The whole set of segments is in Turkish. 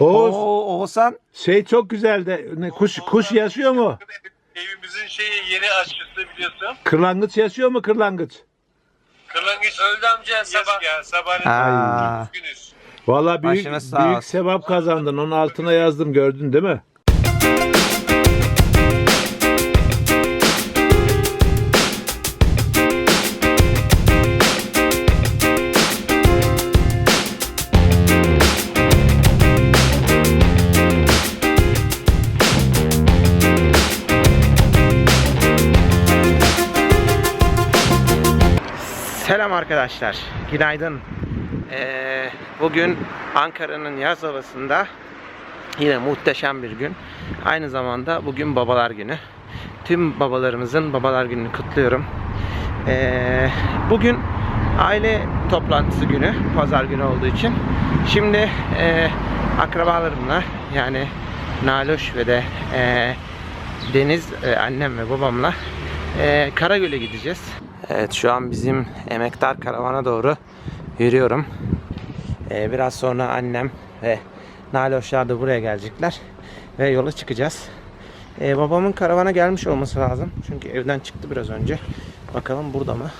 Oğuz Oo, Oğuzhan. şey çok güzel de ne, kuş kuş yaşıyor mu? Evimizin şeyi yeni aşçısı biliyorsun. Kırlangıç yaşıyor mu kırlangıç? Kırlangıç öldü amca sabah. Ya sabahleyin Aa. Vallahi büyük sağ büyük olsun. sevap kazandın. Onun altına yazdım gördün değil mi? Selam arkadaşlar. Günaydın. Ee, bugün Ankara'nın yaz havasında yine muhteşem bir gün. Aynı zamanda bugün babalar günü. Tüm babalarımızın babalar gününü kutluyorum. Ee, bugün aile toplantısı günü. Pazar günü olduğu için. Şimdi e, akrabalarımla yani Naloş ve de e, Deniz e, annem ve babamla e, Karagöl'e gideceğiz. Evet şu an bizim emektar karavana doğru yürüyorum. E, biraz sonra annem ve Naloşlar da buraya gelecekler ve yola çıkacağız. E, babamın karavana gelmiş olması lazım çünkü evden çıktı biraz önce. Bakalım burada mı?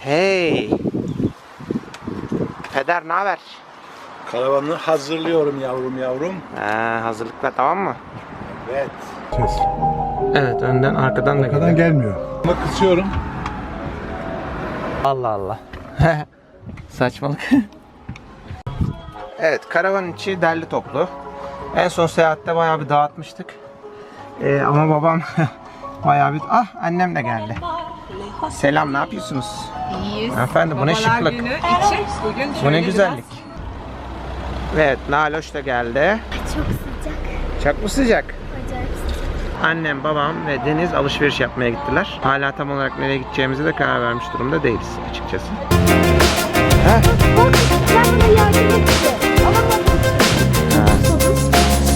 Hey! Peder ne haber? Karavanı hazırlıyorum yavrum yavrum. Ha, hazırlıklar tamam mı? Evet. Ses. Evet önden arkadan da geliyor. gelmiyor. Ama kısıyorum. Allah Allah. Saçmalık. evet karavan içi derli toplu. En son seyahatte bayağı bir dağıtmıştık. Ee, ama babam bayağı bir... Ah annem de geldi. Selam ne yapıyorsunuz? İyiyiz. Efendim bu ne şıklık. günü için bugün Bu ne güzellik. Evet Naloş da geldi. Çok sıcak. Çok mu sıcak? Annem, babam ve Deniz alışveriş yapmaya gittiler. Hala tam olarak nereye gideceğimize de karar vermiş durumda değiliz açıkçası.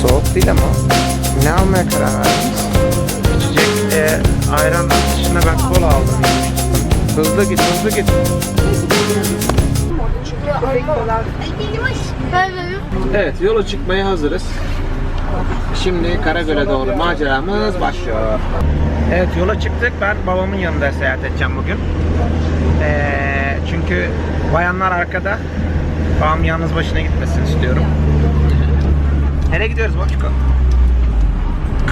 Soğuk değil ama. Ne almaya karar verdiniz? İçecek e, ayran dışında ben kola aldım. Hızlı git, hızlı git. Evet, yola çıkmaya hazırız. Şimdi Karagöl'e doğru maceramız başlıyor. Evet, yola çıktık. Ben babamın yanında seyahat edeceğim bugün. Ee, çünkü bayanlar arkada. Babam yalnız başına gitmesini istiyorum. Nereye gidiyoruz Boçko?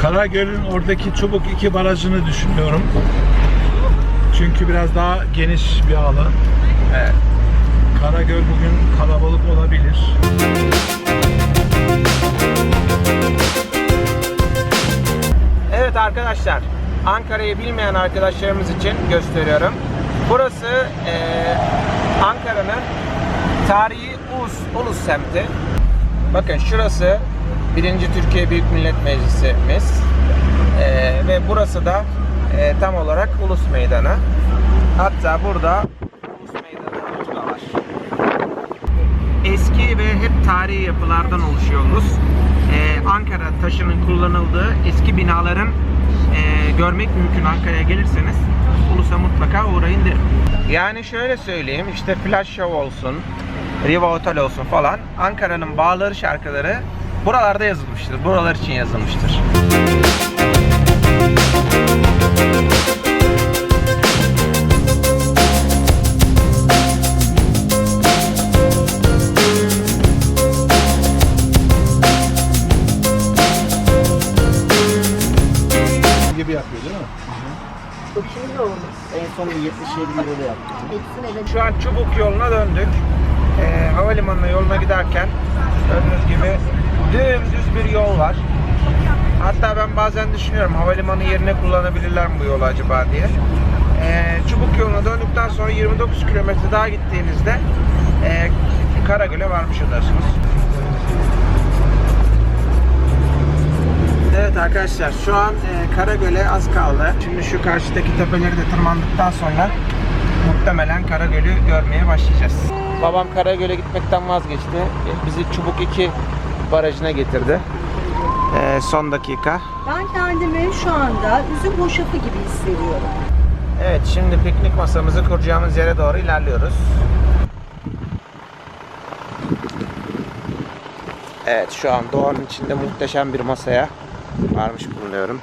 Karagöl'ün oradaki Çubuk 2 barajını düşünüyorum. Çünkü biraz daha geniş bir alan. Evet. Karagöl bugün kalabalık olabilir. Evet arkadaşlar, Ankara'yı bilmeyen arkadaşlarımız için gösteriyorum. Burası eee, Ankara'nın tarihi Ulus, Ulus semti. Bakın şurası 1. Türkiye Büyük Millet Meclisimiz. Eee, ve burası da eee, tam olarak Ulus Meydanı. Hatta burada Ulus Meydanı da var. Eski ve hep tarihi yapılardan oluşuyor Ulus e, Ankara taşının kullanıldığı eski binaların e, görmek mümkün Ankara'ya gelirseniz. Ulus'a mutlaka uğrayın derim. Yani şöyle söyleyeyim işte Flash Show olsun, Riva Otel olsun falan Ankara'nın bağları şarkıları buralarda yazılmıştır. Buralar için yazılmıştır. Müzik Şimdi oldu. En son 77 lirada yaptık. Şu an Çubuk yoluna döndük. Ee, havalimanına yoluna giderken gördüğünüz gibi dümdüz bir yol var. Hatta ben bazen düşünüyorum havalimanı yerine kullanabilirler mi bu yolu acaba diye. Ee, Çubuk yoluna döndükten sonra 29 kilometre daha gittiğinizde e, Karagöl'e varmış olursunuz. Evet arkadaşlar şu an e, Karagöl'e az kaldı. Şimdi şu karşıdaki tepeleri de tırmandıktan sonra muhtemelen Karagöl'ü görmeye başlayacağız. Babam Karagöl'e gitmekten vazgeçti. E, Bizi Çubuk 2 barajına getirdi. E, son dakika. Ben kendimi şu anda üzüm hoşafı gibi hissediyorum. Evet şimdi piknik masamızı kuracağımız yere doğru ilerliyoruz. Evet şu an doğanın içinde muhteşem bir masaya varmış bulunuyorum.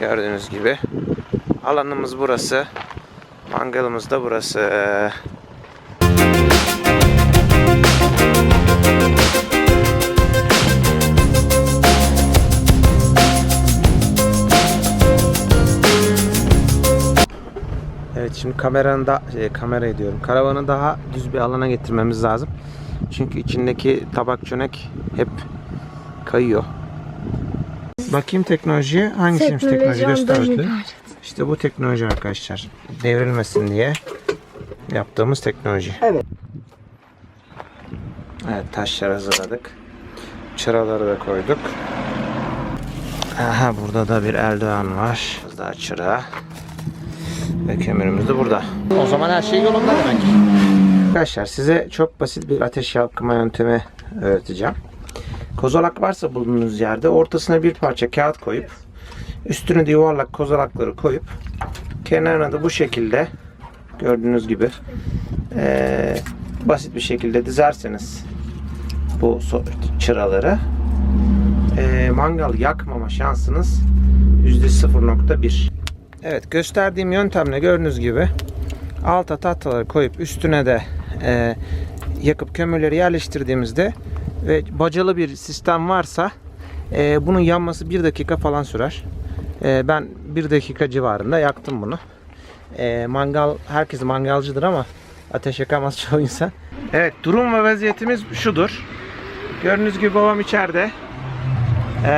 Gördüğünüz gibi. Alanımız burası. Mangalımız da burası. Evet şimdi kameranın da şey, kamerayı diyorum. Karavanı daha düz bir alana getirmemiz lazım. Çünkü içindeki tabak çönek hep kayıyor. Bakayım teknolojiye. Hangisiymiş teknoloji göster. İşte bu teknoloji arkadaşlar. Devrilmesin diye yaptığımız teknoloji. Evet. Evet taşlar hazırladık. Çıraları da koyduk. Aha burada da bir eldiven var. Biraz daha çıra. Ve kömürümüz de burada. O zaman her şey yolunda demek. Arkadaşlar size çok basit bir ateş yakma yöntemi öğreteceğim. Kozalak varsa bulunduğunuz yerde ortasına bir parça kağıt koyup üstüne de yuvarlak kozalakları koyup kenarına da bu şekilde gördüğünüz gibi eee, basit bir şekilde dizerseniz bu çıraları eee, mangal yakmama şansınız %0.1. Evet gösterdiğim yöntemle gördüğünüz gibi alta tahtaları koyup üstüne de e, yakıp kömürleri yerleştirdiğimizde ve bacalı bir sistem varsa e, bunun yanması bir dakika falan sürer. E, ben bir dakika civarında yaktım bunu. E, mangal herkes mangalcıdır ama ateş yakamaz çoğu insan. Evet durum ve vaziyetimiz şudur. Gördüğünüz gibi babam içeride. E,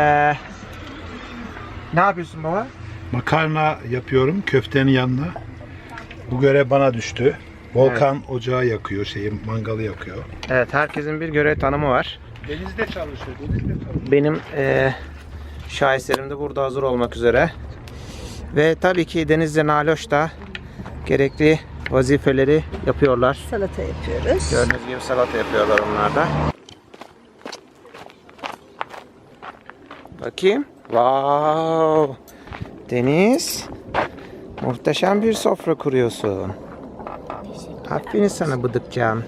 ne yapıyorsun baba? Makarna yapıyorum köftenin yanına. Bu görev bana düştü. Volkan ocağı yakıyor, şeyi mangalı yakıyor. Evet herkesin bir görev tanımı var. Denizde çalışıyor, denizde çalışıyor. Benim eee şaheserim de burada hazır olmak üzere. Ve tabii ki Denizli Naloş da gerekli vazifeleri yapıyorlar. Salata yapıyoruz. Gördüğünüz gibi salata yapıyorlar onlar da. Bakayım. Wow. Deniz. Muhteşem bir sofra kuruyorsun. Aferin sana bıdıkcan.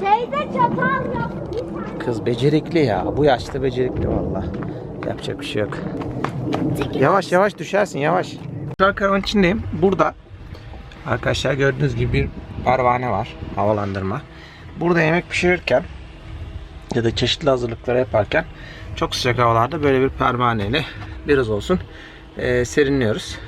Teyze çatal yok. Kız becerikli ya. Bu yaşta becerikli valla. Yapacak bir şey yok. Yavaş yavaş düşersin yavaş. Şu an karavanın içindeyim. Burada arkadaşlar gördüğünüz gibi bir pervane var. Havalandırma. Burada yemek pişirirken ya da çeşitli hazırlıkları yaparken çok sıcak havalarda böyle bir pervaneyle biraz olsun eee, serinliyoruz.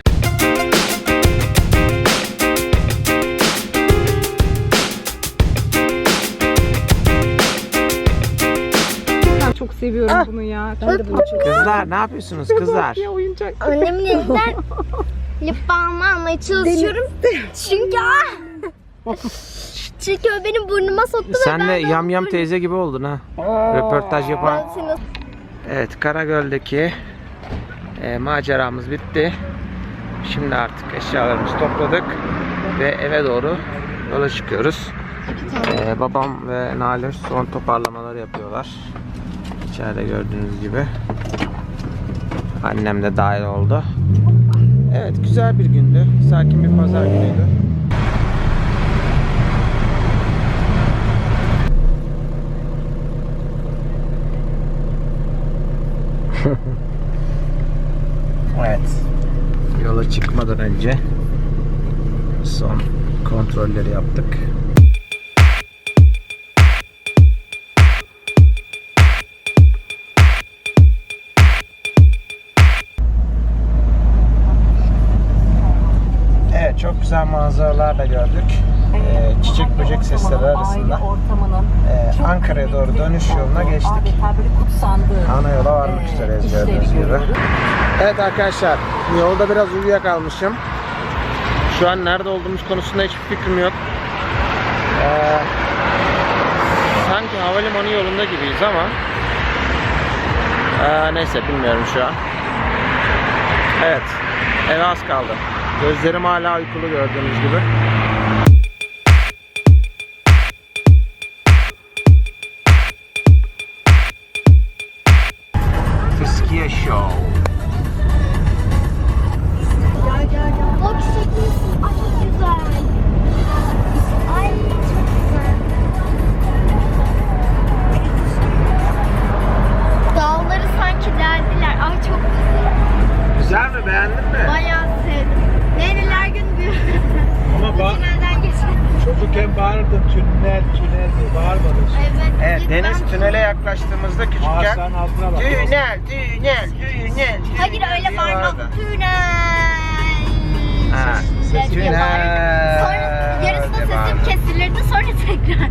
Ben çok seviyorum bunu ya. Ben de bunu çok Kızlar ne yapıyorsunuz kızlar? Ya oyuncak. Annemin elinden lip balmı almaya çalışıyorum. Çünkü ah! Çünkü o benim burnuma soktu ve Sen de ben yam yam teyze gibi oldun ha. Röportaj yapan. Seni Evet Karagöl'deki e, maceramız bitti. Şimdi artık eşyalarımızı topladık ve eve doğru yola çıkıyoruz. E, babam ve Nalir son toparlamaları yapıyorlar. İçeride gördüğünüz gibi. Annem de dahil oldu. Evet güzel bir gündü. Sakin bir pazar günüydü. Evet. Yola çıkmadan önce son kontrolleri yaptık. Güzel manzaralar da gördük. Ee, çiçek böcek sesleri arasında ortamının e, Ankara'ya doğru dönüş yoluna geçtik. Ana yola varmak e, üzereyiz gördüğünüz gibi. Evet arkadaşlar yolda biraz uyuyakalmışım. Şu an nerede olduğumuz konusunda hiçbir fikrim yok. Ee, sanki havalimanı yolunda gibiyiz ama ee, neyse bilmiyorum şu an. Evet eve az kaldı. Gözlerim hala uykulu gördüğünüz gibi. Fıskiye Show. kanka? Tünel. Ha, tünel. Sonra yarısında sesim kesilirdi sonra tekrar.